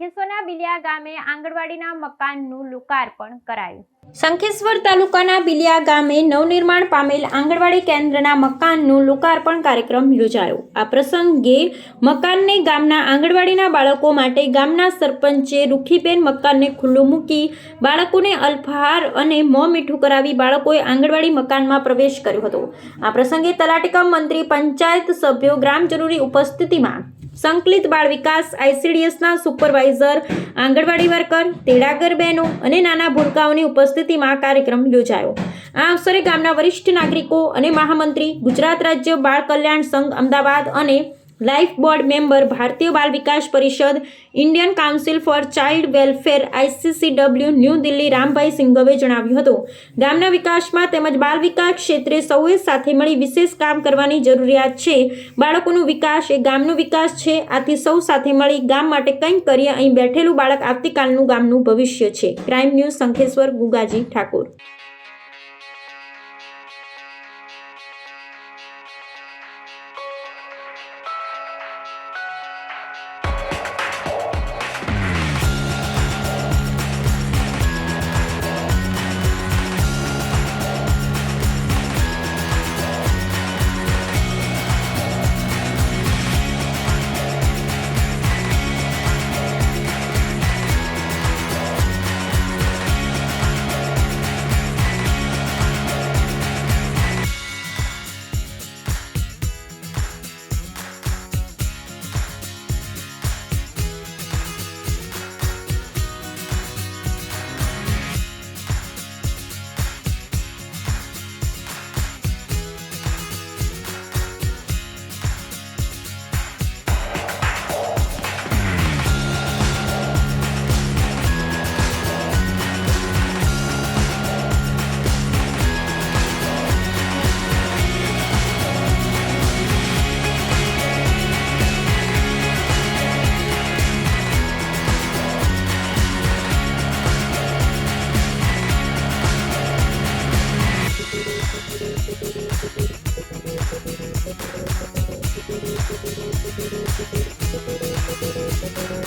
બિલિયા ગામે આંગણવાડીના મકાનનું લોકાર્પણ કરાયું. શંખેશ્વર તાલુકાના બિલિયા ગામે નવનિર્માણ પામેલ આંગણવાડી કેન્દ્રના મકાનનું લોકાર્પણ કાર્યક્રમ યોજાયો. આ પ્રસંગે મકાનને ગામના આંગણવાડીના બાળકો માટે ગામના સરપંચે રૂખીબેન મકાનને ખુલ્લું મૂકી બાળકોને અલ્પહાર અને મોં મીઠું કરાવી બાળકોએ આંગણવાડી મકાનમાં પ્રવેશ કર્યો હતો. આ પ્રસંગે તલાટીકમ મંત્રી પંચાયત સભ્યો ગ્રામજનોની ઉપસ્થિતિમાં સંકલિત બાળ વિકાસ આઈસીડીએસના સુપરવાઇઝર આંગણવાડી વર્કર, તેડાગર બહેનો અને નાના ભૂલકાઓની ઉપસ્થિતિમાં કાર્યક્રમ યોજાયો. આ અવસરે ગામના વરિષ્ઠ નાગરિકો અને મહામંત્રી ગુજરાત રાજ્ય બાળ કલ્યાણ સંઘ અમદાવાદ અને life board member Bharatiya Bal Vikas Parishad, Indian council for child welfare ICCW new Delhi, Rambhai સિંઘવે જણાવ્યું હતું. ગામના વિકાસમાં તેમજ બાલ વિકાસ ક્ષેત્રે સૌએ સાથે મળી વિશેષ કામ કરવાની જરૂરિયાત છે. બાળકોનો વિકાસ એ ગામનો વિકાસ છે. આથી સૌ સાથે મળી ગામ માટે કંઈક કરીએ, અહીં બેઠેલું બાળક આવતીકાલનું ગામનું ભવિષ્ય છે. Crime news Shankheshwar Gugaji, Thakor. フフフフフフフフフフフ